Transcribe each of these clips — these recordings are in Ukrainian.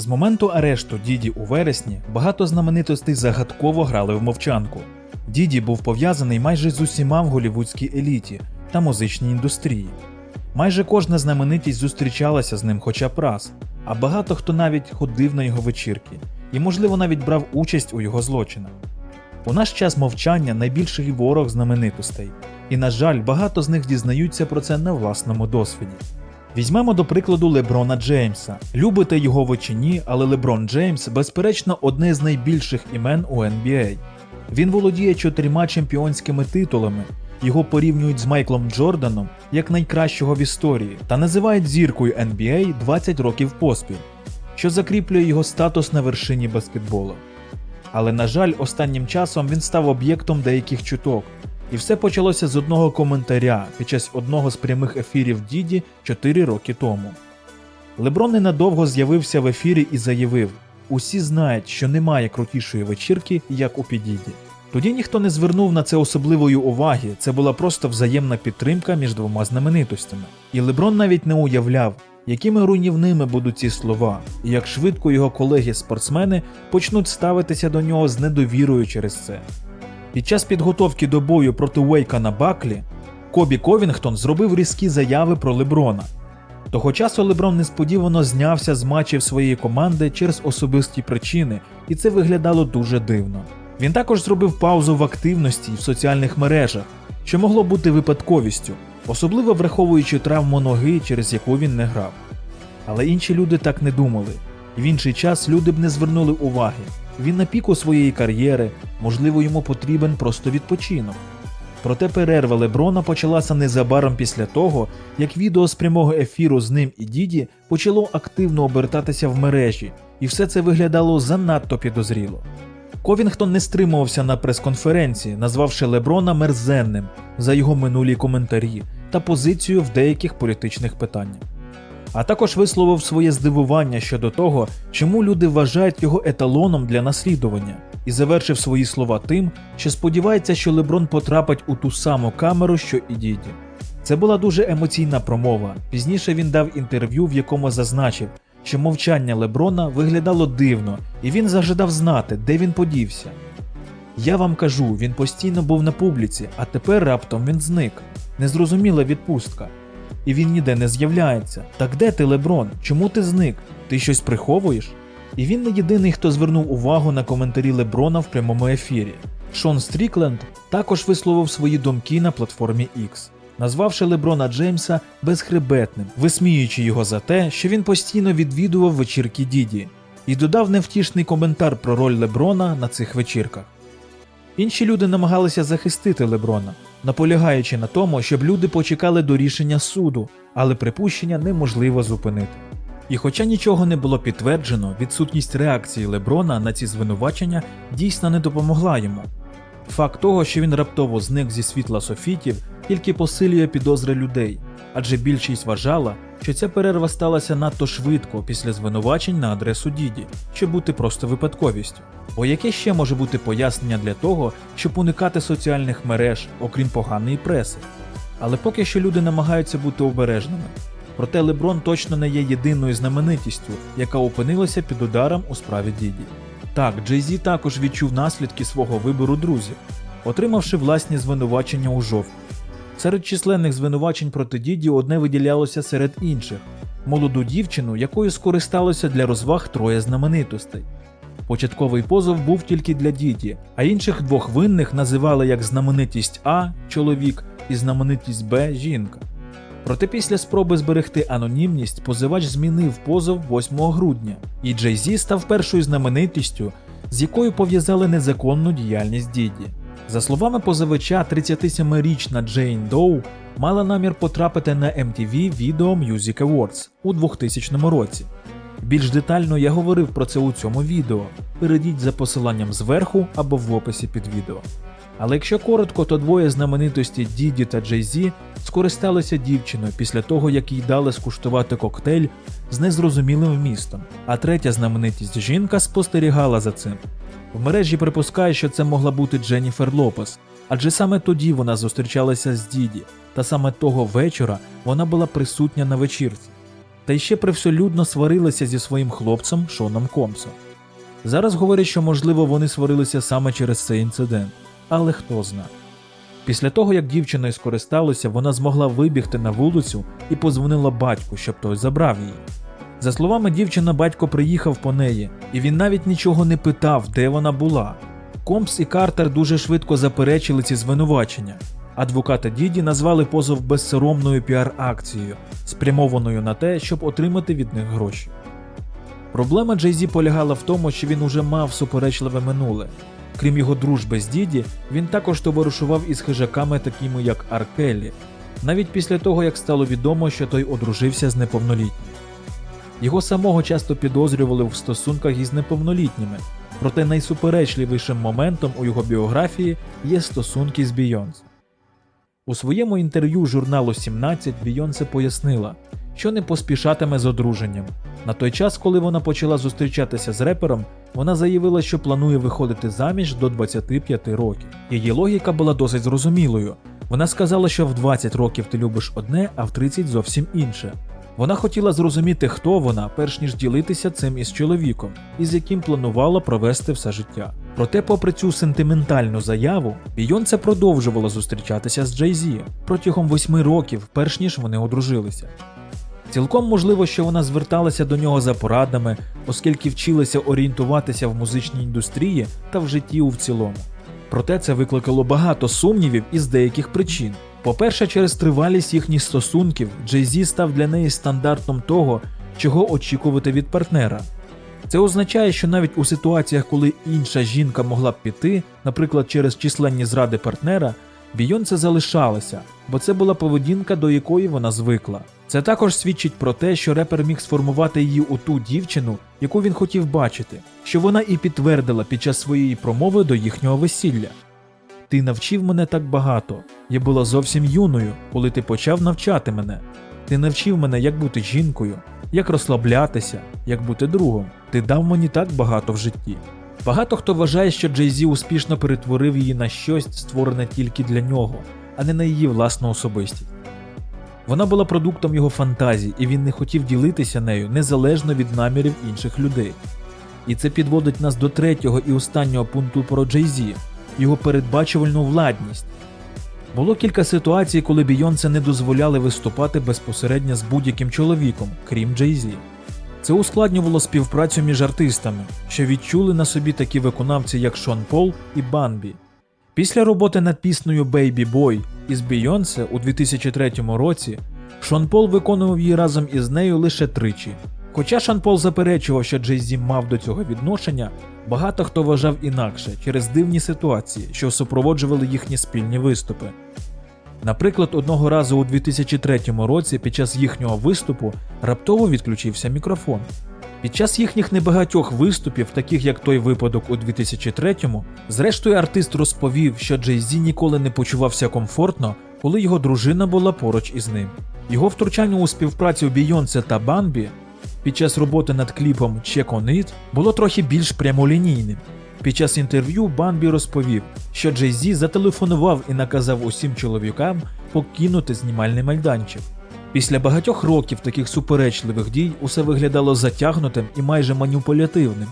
З моменту арешту Діді у вересні багато знаменитостей загадково грали в мовчанку. Діді був пов'язаний майже з усіма в голівудській еліті та музичній індустрії. Майже кожна знаменитість зустрічалася з ним хоча б раз, а багато хто навіть ходив на його вечірки і, можливо, навіть брав участь у його злочинах. У наш час мовчання найбільший ворог знаменитостей, і, на жаль, багато з них дізнаються про це на власному досвіді. Візьмемо до прикладу Леброна Джеймса. Любите його ви чи ні, але Леброн Джеймс, безперечно, одне з найбільших імен у NBA. Він володіє чотирма чемпіонськими титулами. Його порівнюють з Майклом Джорданом як найкращого в історії та називають зіркою NBA 20 років поспіль, що закріплює його статус на вершині баскетболу. Але, на жаль, останнім часом він став об'єктом деяких чуток, і все почалося з одного коментаря під час одного з прямих ефірів Діді 4 роки тому. Леброн ненадовго з'явився в ефірі і заявив: усі знають, що немає крутішої вечірки, як у Підіді. Тоді ніхто не звернув на це особливої уваги, це була просто взаємна підтримка між двома знаменитостями. І Леброн навіть не уявляв, якими руйнівними будуть ці слова, і як швидко його колеги-спортсмени почнуть ставитися до нього з недовірою через це. Під час підготовки до бою проти Уейка на Баклі Кобі Ковінгтон зробив різкі заяви про Леброна. Того часу Леброн несподівано знявся з матчів своєї команди через особисті причини, і це виглядало дуже дивно. Він також зробив паузу в активності в соціальних мережах, що могло бути випадковістю, особливо враховуючи травму ноги, через яку він не грав. Але інші люди так не думали. В інший час люди б не звернули уваги. Він на піку своєї кар'єри, можливо, йому потрібен просто відпочинок. Проте перерва Леброна почалася незабаром після того, як відео з прямого ефіру з ним і Діді почало активно обертатися в мережі, і все це виглядало занадто підозріло. Ковінгтон не стримувався на прес-конференції, назвавши Леброна мерзенним за його минулі коментарі та позицію в деяких політичних питаннях. А також висловив своє здивування щодо того, чому люди вважають його еталоном для наслідування, і завершив свої слова тим, що сподівається, що Леброн потрапить у ту саму камеру, що і Діді. Це була дуже емоційна промова. Пізніше він дав інтерв'ю, в якому зазначив, що мовчання Леброна виглядало дивно, і він зажадав знати, де він подівся. Я вам кажу, він постійно був на публіці, а тепер раптом він зник. Незрозуміла відпустка. І він ніде не з'являється. Так де ти, Леброн? Чому ти зник? Ти щось приховуєш? І він не єдиний, хто звернув увагу на коментарі Леброна в прямому ефірі. Шон Стрікленд також висловив свої думки на платформі X, назвавши Леброна Джеймса безхребетним, висміюючи його за те, що він постійно відвідував вечірки Діді, і додав невтішний коментар про роль Леброна на цих вечірках. Інші люди намагалися захистити Леброна, наполягаючи на тому, щоб люди почекали до рішення суду, але припущення неможливо зупинити. І хоча нічого не було підтверджено, відсутність реакції Леброна на ці звинувачення дійсно не допомогла йому. Факт того, що він раптово зник зі світла софітів, тільки посилює підозри людей, адже більшість вважала, що ця перерва сталася надто швидко після звинувачень на адресу Діді, щоб бути просто випадковістю. Бо яке ще може бути пояснення для того, щоб уникати соціальних мереж, окрім поганої преси? Але поки що люди намагаються бути обережними. Проте Леброн точно не є єдиною знаменитістю, яка опинилася під ударом у справі Діді. Так, Джей Зі також відчув наслідки свого вибору друзів, отримавши власні звинувачення у жовтні. Серед численних звинувачень проти Діді одне виділялося серед інших молоду дівчину, якою скористалося для розваг троє знаменитостей. Початковий позов був тільки для Діді, а інших двох винних називали як знаменитість А чоловік і знаменитість Б жінка. Проте після спроби зберегти анонімність позивач змінив позов 8 грудня, і Джей Зі став першою знаменитістю, з якою пов'язали незаконну діяльність Діді. За словами позивача, 37-річна Джейн Доу мала намір потрапити на MTV Video Music Awards у 2000 році. Більш детально я говорив про це у цьому відео. Перейдіть за посиланням зверху або в описі під відео. Але якщо коротко, то двоє знаменитості Діді та Джей Зі скористалися дівчиною після того, як їй дали скуштувати коктейль з незрозумілим вмістом, а третя знаменитість жінка спостерігала за цим. В мережі припускають, що це могла бути Дженніфер Лопес, адже саме тоді вона зустрічалася з Діді, та саме того вечора вона була присутня на вечірці. та й ще привселюдно сварилася зі своїм хлопцем Шоном Комсом. Зараз говорять, що можливо вони сварилися саме через цей інцидент, але хто зна. Після того, як дівчиною скористалося, вона змогла вибігти на вулицю і позвонила батьку, щоб той забрав її. За словами дівчина, батько приїхав по неї, і він навіть нічого не питав, де вона була. Компс і Картер дуже швидко заперечили ці звинувачення. Адвоката Діді назвали позов безсоромною піар-акцією, спрямованою на те, щоб отримати від них гроші. Проблема Джей-Зі полягала в тому, що він уже мав суперечливе минуле. Крім його дружби з Діді, він також товаришував із хижаками, такими як Аркелі, навіть після того, як стало відомо, що той одружився з неповнолітнім. Його самого часто підозрювали в стосунках із неповнолітніми, проте найсуперечливішим моментом у його біографії є стосунки з Бійонс. У своєму інтерв'ю журналу 17 Бійонсе пояснила, що не поспішатиме з одруженням. На той час, коли вона почала зустрічатися з репером, вона заявила, що планує виходити заміж до 25 років. Її логіка була досить зрозумілою. Вона сказала, що в 20 років ти любиш одне, а в 30 зовсім інше. Вона хотіла зрозуміти, хто вона, перш ніж ділитися цим із чоловіком, із яким планувала провести все життя. Проте, попри цю сентиментальну заяву, Бійонце продовжувала зустрічатися з Джей Зі протягом восьми років, перш ніж вони одружилися. Цілком можливо, що вона зверталася до нього за порадами, оскільки вчилася орієнтуватися в музичній індустрії та в житті у в цілому. Проте це викликало багато сумнівів із деяких причин. По-перше, через тривалість їхніх стосунків Джей Зі став для неї стандартом того, чого очікувати від партнера. Це означає, що навіть у ситуаціях, коли інша жінка могла б піти, наприклад, через численні зради партнера, Бійонце залишалася, бо це була поведінка, до якої вона звикла. Це також свідчить про те, що репер міг сформувати її у ту дівчину, яку він хотів бачити, що вона і підтвердила під час своєї промови до їхнього весілля. Ти навчив мене так багато. Я була зовсім юною, коли ти почав навчати мене. Ти навчив мене, як бути жінкою, як розслаблятися, як бути другом. Ти дав мені так багато в житті. Багато хто вважає, що Джей Зі успішно перетворив її на щось, створене тільки для нього, а не на її власну особистість. Вона була продуктом його фантазій, і він не хотів ділитися нею незалежно від намірів інших людей. І це підводить нас до третього і останнього пункту про Джей Зі – його передбачувальну владність. Було кілька ситуацій, коли Бійонце не дозволяли виступати безпосередньо з будь-яким чоловіком, крім Джей Зі. Це ускладнювало співпрацю між артистами, що відчули на собі такі виконавці, як Шон Пол і Банбі. Після роботи над піснею Baby Boy із Бейонсе у 2003 році Шон Пол виконував її разом із нею лише тричі. Хоча Шон Пол заперечував, що Джей Зі мав до цього відношення, багато хто вважав інакше через дивні ситуації, що супроводжували їхні спільні виступи. Наприклад, одного разу у 2003 році під час їхнього виступу раптово відключився мікрофон. Під час їхніх небагатьох виступів, таких як той випадок у 2003-му, зрештою артист розповів, що Джей Зі ніколи не почувався комфортно, коли його дружина була поруч із ним. Його втручання у співпрацю Бійонсе та Банбі під час роботи над кліпом Check on It було трохи більш прямолінійним. Під час інтерв'ю Банбі розповів, що Джей Зі зателефонував і наказав усім чоловікам покинути знімальний майданчик. Після багатьох років таких суперечливих дій усе виглядало затягнутим і майже маніпулятивним,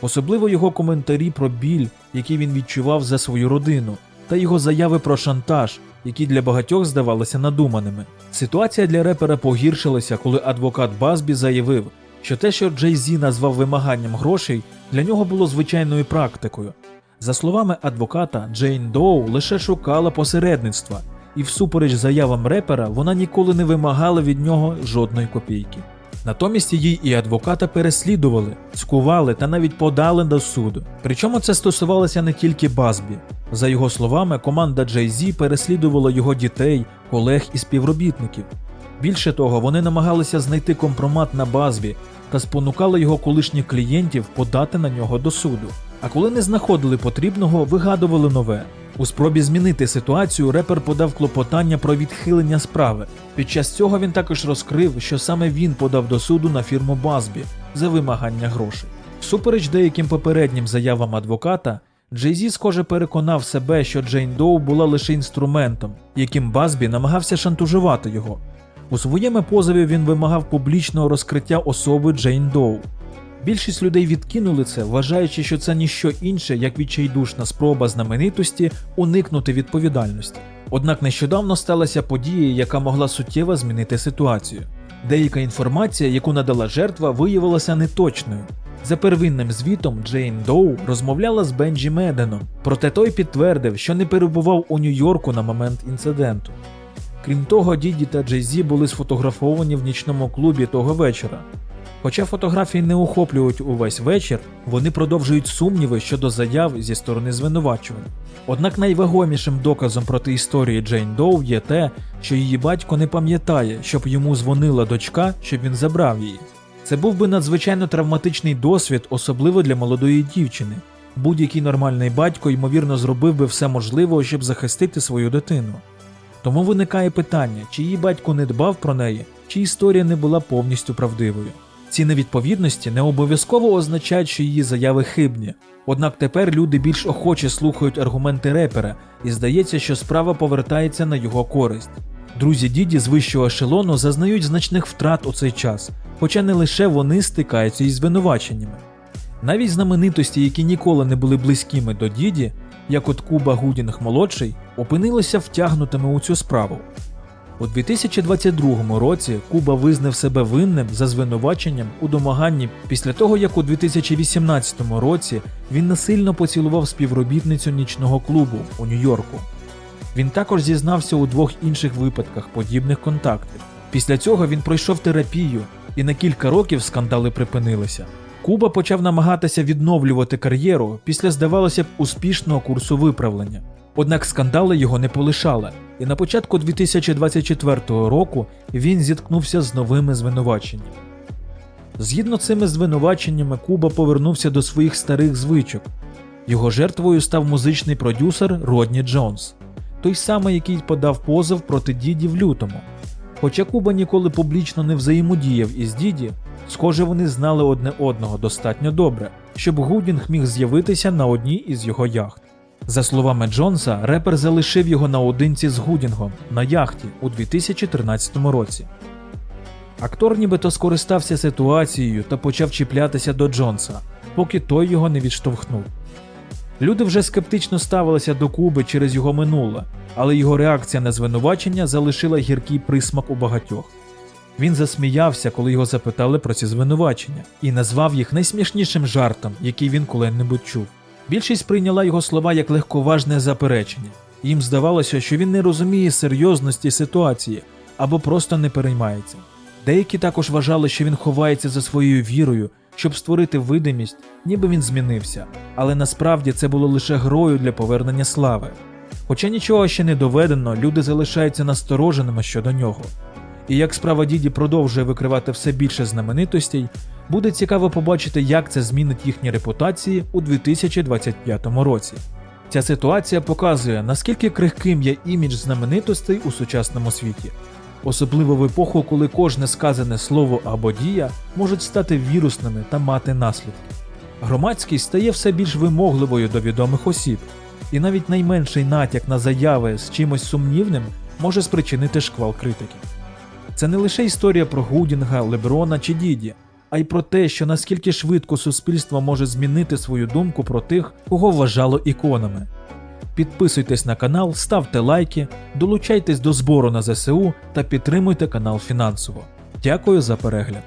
особливо його коментарі про біль, який він відчував за свою родину, та його заяви про шантаж, які для багатьох здавалися надуманими. Ситуація для репера погіршилася, коли адвокат Базбі заявив, що те, що Джей Зі назвав вимаганням грошей, для нього було звичайною практикою. За словами адвоката, Джейн Доу лише шукала посередництва, і всупереч заявам репера вона ніколи не вимагала від нього жодної копійки. Натомість її і адвоката переслідували, цькували та навіть подали до суду. Причому це стосувалося не тільки Базбі. За його словами, команда Джей Зі переслідувала його дітей, колег і співробітників. Більше того, вони намагалися знайти компромат на Базбі та спонукали його колишніх клієнтів подати на нього до суду. А коли не знаходили потрібного, вигадували нове. У спробі змінити ситуацію репер подав клопотання про відхилення справи. Під час цього він також розкрив, що саме він подав до суду на фірму Базбі за вимагання грошей. Всупереч деяким попереднім заявам адвоката, Джей Зі, схоже, переконав себе, що Джейн Доу була лише інструментом, яким Базбі намагався шантажувати його. У своєму позові він вимагав публічного розкриття особи Джейн Доу. Більшість людей відкинули це, вважаючи, що це ніщо інше, як відчайдушна спроба знаменитості уникнути відповідальності. Однак нещодавно сталася подія, яка могла суттєво змінити ситуацію. Деяка інформація, яку надала жертва, виявилася неточною. За первинним звітом Джейн Доу розмовляла з Бенджі Меденом, проте той підтвердив, що не перебував у Нью-Йорку на момент інциденту. Крім того, Діді та Джей Зі були сфотографовані в нічному клубі того вечора. Хоча фотографії не охоплюють увесь вечір, вони продовжують сумніви щодо заяв зі сторони звинувачувань. Однак найвагомішим доказом проти історії Джейн Доу є те, що її батько не пам'ятає, щоб йому дзвонила дочка, щоб він забрав її. Це був би надзвичайно травматичний досвід, особливо для молодої дівчини. Будь-який нормальний батько, ймовірно, зробив би все можливе, щоб захистити свою дитину. Тому виникає питання, чи її батько не дбав про неї, чи історія не була повністю правдивою. Ці невідповідності не обов'язково означають, що її заяви хибні. Однак тепер люди більш охоче слухають аргументи репера, і здається, що справа повертається на його користь. Друзі діді з вищого ешелону зазнають значних втрат у цей час, хоча не лише вони стикаються із звинуваченнями. Навіть знаменитості, які ніколи не були близькими до діді, як от Куба Гудінг молодший, опинилися втягнутими у цю справу. У 2022 році Куба визнав себе винним за звинуваченням у домаганні після того, як у 2018 році він насильно поцілував співробітницю нічного клубу у Нью-Йорку. Він також зізнався у двох інших випадках подібних контактів. Після цього він пройшов терапію, і на кілька років скандали припинилися. Куба почав намагатися відновлювати кар'єру після, здавалося б, успішного курсу виправлення. Однак скандали його не полишали, і на початку 2024 року він зіткнувся з новими звинуваченнями. Згідно цими звинуваченнями, Куба повернувся до своїх старих звичок. Його жертвою став музичний продюсер Родні Джонс, той самий, який подав позов проти Діді в лютому. Хоча Куба ніколи публічно не взаємодіяв із Діді, схоже, вони знали одне одного достатньо добре, щоб Гудінг міг з'явитися на одній із його яхт. За словами Джонса, репер залишив його наодинці з Гудінгом на яхті у 2013 році. Актор нібито скористався ситуацією та почав чіплятися до Джонса, поки той його не відштовхнув. Люди вже скептично ставилися до Куби через його минуле, але його реакція на звинувачення залишила гіркий присмак у багатьох. Він засміявся, коли його запитали про ці звинувачення, і назвав їх найсмішнішим жартом, який він коли-небудь чув. Більшість прийняла його слова як легковажне заперечення. Їм здавалося, що він не розуміє серйозності ситуації або просто не переймається. Деякі також вважали, що він ховається за своєю вірою, щоб створити видимість, ніби він змінився, але насправді це було лише грою для повернення слави. Хоча нічого ще не доведено, люди залишаються настороженими щодо нього. І як справа діді продовжує викривати все більше знаменитостей, буде цікаво побачити, як це змінить їхні репутації у 2025 році. Ця ситуація показує, наскільки крихким є імідж знаменитостей у сучасному світі, особливо в епоху, коли кожне сказане слово або дія можуть стати вірусними та мати наслідки. Громадськість стає все більш вимогливою до відомих осіб, і навіть найменший натяк на заяви з чимось сумнівним може спричинити шквал критики. Це не лише історія про Гудінга, Леброна чи Діді, а й про те, що наскільки швидко суспільство може змінити свою думку про тих, кого вважало іконами. Підписуйтесь на канал, ставте лайки, долучайтесь до збору на ЗСУ та підтримуйте канал фінансово. Дякую за перегляд.